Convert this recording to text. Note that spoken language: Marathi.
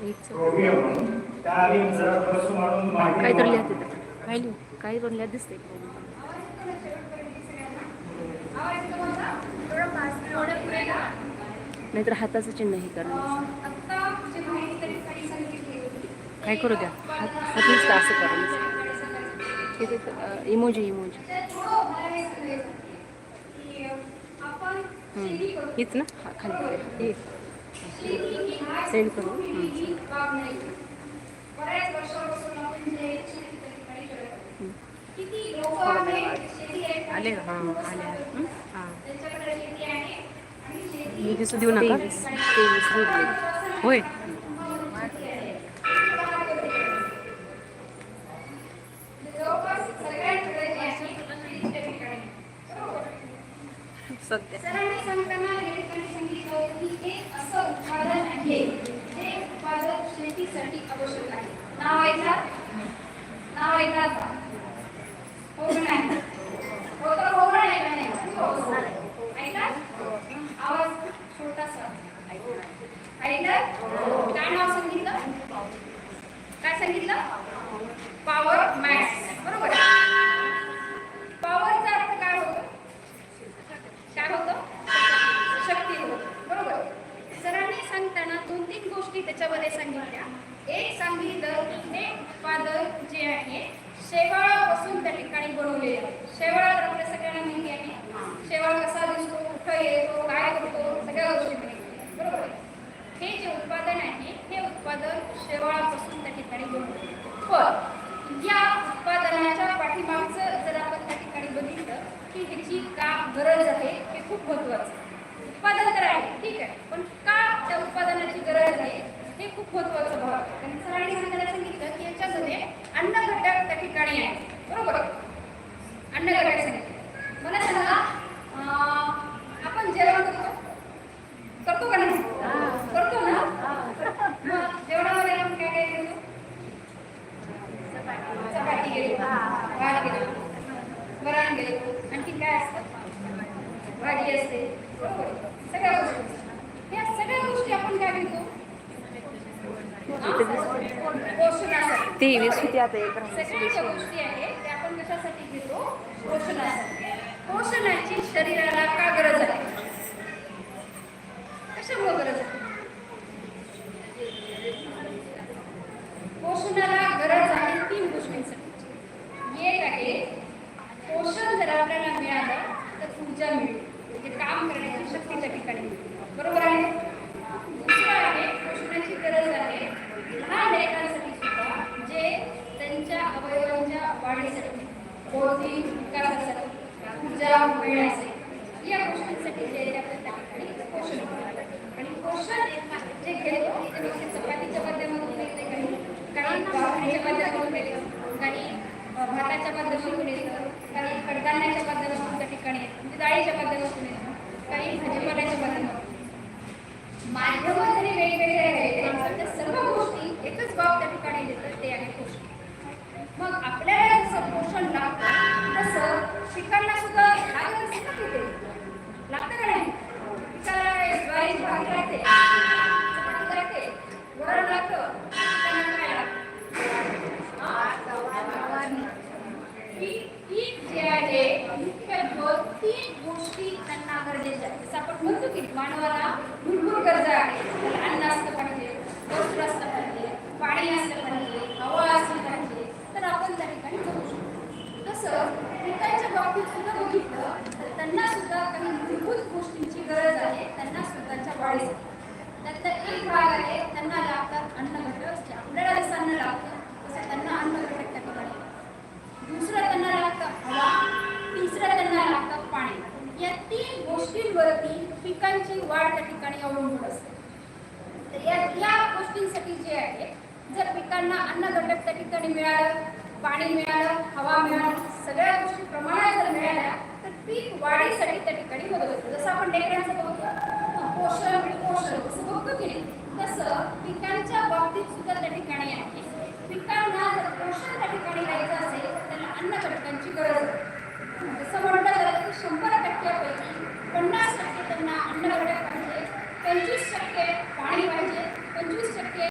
काय तर. लिहा तिथं. काय लिहू. काय पण लिहा दिसतंय नाहीतर हाताचं चिन्ह हे करा. काय करू द्या? हात हात नुसतं असं करा इमोजी इमोजी हीच ना? हा खाली हे. सेंड करू. आले का? हां आले. हां. दिसू देऊ नका. होय. सध्या सरांनी सांगताना या ठिकाणी सांगितलं होतं की हे असं उत्पादन आहे जे उत्पादन शेतीसाठी आवश्यक आहे नाव ऐका. नाव ऐका आता. हो नाही हो तर हो नाही का नाही? हो. ऐका. आवाज छोटासा. ऐकलं काय नाव सांगितलं? काय सांगितलं? पॉवर मॅक्स बरोबर. पॉवरचा अर्थ काय होतो? काय होतं? शक्ती होतं. बरोबर. सरांनी सांगताना दोन तीन गोष्टी त्याच्यामध्ये सांगितल्या. एक सांगितलं हे म्हणजे उत्पादन जे आहे शेवाळापासून त्या ठिकाणी बनवलेले आहे. शेवाळा तर आपल्या सगळ्यांना माहिती आहे. शेवाळ कसा दिसतो कुठं येतो काय करतो सगळ्या गोष्टी माहिती बरोबर आहे? हे जे उत्पादन आहे हे उत्पादन शेवाळापासून त्या ठिकाणी बनवले पण या उत्पादनाच्या पाठीमागचं जर आपण त्या ठिकाणी बघितलं की ह्याची का गरज आहे हे खूप महत्वाचं उत्पादन तर आहे ठीक आहे. पण का त्या उत्पादनाची गरज आहे? हे खूप महत्वाचं भाग आहे. कारण सरांनी सांगायला सांगितलं की याच्यामध्ये अन्न घटक त्या ठिकाणी आहे. बरोबर? अन्न घटक सांगितलं मला सांगा आपण जेवण करतो. करतो का नाही? करतो ना? जेवणामध्ये आपण काय काय करतो? चपाती गेली भात गेलो वरण गेलो आणखी काय असतं? भाजी असते. बरोबर सगळ्या गोष्टी असतात. या सगळ्या गोष्टी आपण काय घेतो पोषणासाठी तेवीस होती आता एक सगळ्या गोष्टी आहेत त्या आपण कशासाठी घेतो? पोषणासाठी. पोषणाची शरीराला का गरज आहे कशामुळे गरज आहे पोषणाला गरज आहे तीन गोष्टींसाठी एक आहे पोषण जर आपल्याला मिळालं तर ऊर्जा मिळेल म्हणजे काम करण्याची शक्ती त्या ठिकाणी मिळेल बरोबर आहे दुसरं आहे पोषणाची गरज आहे लहान लेकरांसाठी सुद्धा जे त्यांच्या अवयवांच्या वाढीसाठी बौद्धिक विकासासाठी या गोष्टींसाठी जे आहे ते पोषण आणि पोषण जे घेतो ते चपातीच्या माध्यमातून मिळते काही काही भाकरीच्या माध्यमातून काही भाताच्या माध्यमातून येतं काही कडधान्याच्या माध्यमातून त्या ठिकाणी म्हणजे डाळीच्या माध्यमातून येतं काही भाजीपाल्याच्या माध्यमातून माध्यम जरी वेगवेगळे आहेत पण त्या सर्व गोष्टी एकच बाब त्या ठिकाणी देतात ते आहे पोषण मग आपल्याला जसं पोषण लागतं तसं पिकांना सुद्धा लागत असेल ना तिथे लागतं का नाही पिकाला ज्वारीची भाकरी लागते चपाती लागते वरण लागतं पिकांना काय लागतं पीक पीक जे आहे मुख्यत्व तीन गोष्टी त्यांना आहे. जसं आपण म्हणतो की मानवाला भरपूर गरजा आहे त्याला अन्न असलं पाहिजे वस्त्र असलं पाहिजे पाणी असलं पाहिजे हवा असली पाहिजे तर आपण त्या ठिकाणी करू शकतो. तसं पिकांच्या बाबतीत सुद्धा बघितलं तर त्यांना सुद्धा काही मूलभूत गोष्टींची गरज आहे. त्यांना स्वतःच्या वाढीसाठी. तीन गोष्टींवरती पिकांची वाढ त्या ठिकाणी अवलंबून असते. या या गोष्टींसाठी जे आहे जर पिकांना अन्न घटक त्या ठिकाणी मिळालं पाणी मिळालं हवा मिळाली सगळ्या गोष्टी प्रमाणात जर मिळाल्या तर पीक वाढीसाठी त्या ठिकाणी मदत होते. जसं आपण लेकरांचं बघतो पोषण पोषण जसं बघतो की तसं पिकांच्या बाबतीत सुद्धा त्या ठिकाणी आहे. पिकांना जर पोषण त्या ठिकाणी द्यायचं असेल तर त्यांना अन्न घटकांची गरज आहे. जसं टक्क्यापैकी पन्नास टक्के त्यांना अन्न घडक पाहिजे पंचवीस टक्के पाणी पाहिजे पंचवीस टक्के